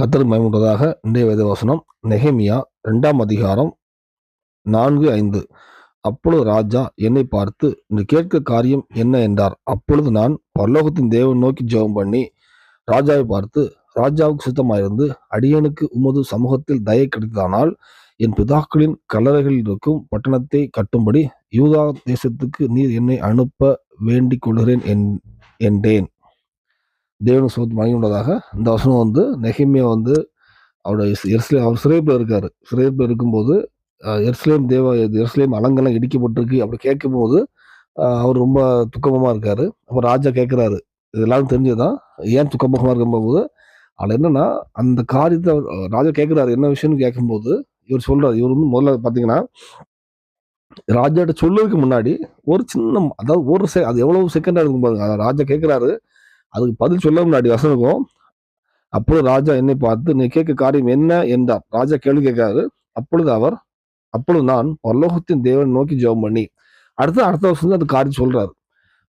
கத்தர் பயமுட்டதாக இன்றைய வேதவசனம். நெகேமியா ரெண்டாம் அதிகாரம் நான்கு ஐந்து. அப்பொழுது ராஜா என்னை பார்த்து இன்று கேட்க காரியம் என்ன? என்றார். அப்பொழுது நான் பரலோகத்தின் தேவன் நோக்கி ஜெபம் பண்ணி ராஜாவை பார்த்து ராஜாவுக்கு சுத்தமாயிருந்து அடியனுக்கு உமது சமூகத்தில் தயை கிடைத்ததானால் என் பிதாக்களின் கல்லறைகளில் இருக்கும் பட்டணத்தை கட்டும்படி யூதா தேசத்துக்கு நீர் என்னை அனுப்ப வேண்டிக் கொள்கிறேன் என்- என்றேன். தேவன் வாங்கி வாங்கியுள்ளதாக இந்த வசனம் வந்து நெஹிமியா வந்து அவருடைய எருசலேம் அவர் சிறைப்பில் இருக்கார். சிறைப்பில் இருக்கும்போது எர்ஸ்லேம் தேவ எர்ஸ்லேம் அலங்கெல்லாம் இடிக்கப்பட்டிருக்கு அப்படி கேட்கும்போது அவர் ரொம்ப துக்கமாக இருக்கார். அப்போ ராஜா கேட்குறாரு இதெல்லாம் தெரிஞ்சதுதான் ஏன் துக்கமுகமாக இருக்கும்போது? அதில் என்னன்னா அந்த காரியத்தை அவர் ராஜா கேட்குறாரு என்ன விஷயம்னு? கேட்கும்போது இவர் சொல்கிறார் இவர் வந்து முதல்ல பார்த்தீங்கன்னா ராஜாட்ட சொல்லுறதுக்கு முன்னாடி ஒரு சின்ன அதாவது ஒரு செ அது எவ்வளவு செகண்டாக இருக்கும் பாருங்க. ராஜா கேட்குறாரு அதுக்கு பதில் சொல்ல முன்னாடி வசனக்கும் அப்பொழுது ராஜா என்னை பார்த்து நீ கேட்க காரியம் என்ன? என்றார். ராஜா கேள்வி கேட்கிறாரு. அப்பொழுது அவர் அப்பொழுது நான் பரலோகத்தின் தேவன் நோக்கி ஜெபம் பண்ணி. அடுத்த அடுத்த வருஷம் அந்த காரியம் சொல்றாரு.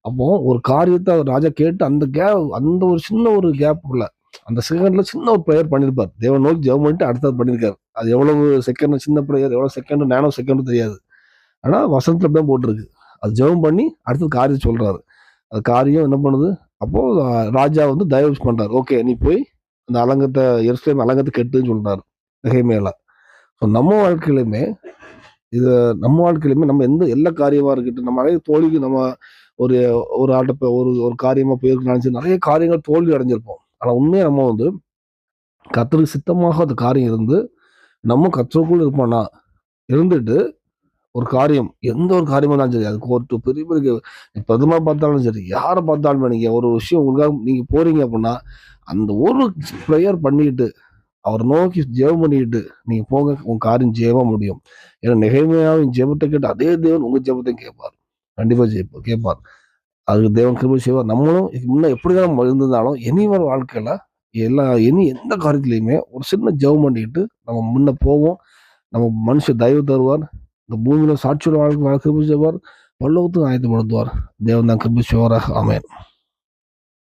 அப்போ ஒரு காரியத்தை அவர் ராஜா கேட்டு அந்த கேப் அந்த ஒரு சின்ன ஒரு கேப் உள்ள அந்த செகண்ட்ல சின்ன ஒரு ப்ரேயர் பண்ணியிருப்பார் தேவன் நோக்கி ஜெபம் பண்ணிட்டு அடுத்தது பண்ணியிருக்காரு அது எவ்வளவு செகண்ட் சின்ன ப்ரேயர் எவ்வளவு செகண்ட் நேனோ செகண்ட் தெரியாது. ஆனா வசனத்தில் தான் போட்டிருக்கு. அது ஜெபம் பண்ணி அடுத்தது காரியம் சொல்றாரு. அது காரியம் என்ன பண்ணுது? அப்போ ராஜா வந்து தயவு பண்ணுறாரு ஓகே நீ போய் அந்த அலங்கத்தை எருசலேம் அலங்கத்தை கெட்டுன்னு சொல்றாரு நகைமையில ஸோ நம்ம வாழ்க்கையிலுமே இது நம்ம வாழ்க்கையிலுமே நம்ம எந்த எல்லா காரியமாக இருக்கட்டும் நம்ம நிறைய தோல்விக்கு நம்ம ஒரு ஒரு ஆட்டப்ப ஒரு ஒரு காரியமாக போயிருக்கணும்னு சரி நிறைய காரியங்கள் தோல்வி அடைஞ்சிருப்போம். ஆனால் உண்மையாக நம்ம வந்து கத்தருக்கு சித்தமாக அந்த காரியம் இருந்து நம்ம கத்தருக்குள்ள இருப்போம்னா இருந்துட்டு ஒரு காரியம் எந்த ஒரு காரியமாக இருந்தாலும் சரி அது கோர்ட்டு பெரிய பெரிய பிரதமாக பார்த்தாலும் சரி யாரை பார்த்தாலும் நீங்கள் ஒரு விஷயம் உங்களுக்காக நீங்கள் போகிறீங்க அப்படின்னா அந்த ஒரு ப்ரேயர் பண்ணிட்டு அவர் நோக்கி ஜெபம் பண்ணிட்டு நீங்கள் போங்க உங்கள் காரியம் ஜெயமா முடியும். ஏன்னா நிகழ்மையாக ஜெபத்தை கேட்டு அதே தேவன் உங்கள் ஜெபத்தையும் கேட்பார். கண்டிப்பாக ஜெயிப்பார் கேட்பார். அதுக்கு தேவன் கிருபை செய்வார். நம்மளும் இதுக்கு முன்னே எப்படிதான் தான் இருந்திருந்தாலும் இனி வர எல்லா இனி எந்த காரியத்துலையுமே ஒரு சின்ன ஜெபம் பண்ணிட்டு நம்ம முன்ன போவோம். நம்ம மனுஷ தயவு தருவார். இந்த பூமியில சாட்சியோட வாழ்க்கை கிருபை செய்வார் பல்லவத்துக்கு ஆயத்தப்படுத்துவார். தேவன் தான் கிருபை செய்வாராக. ஆமென்.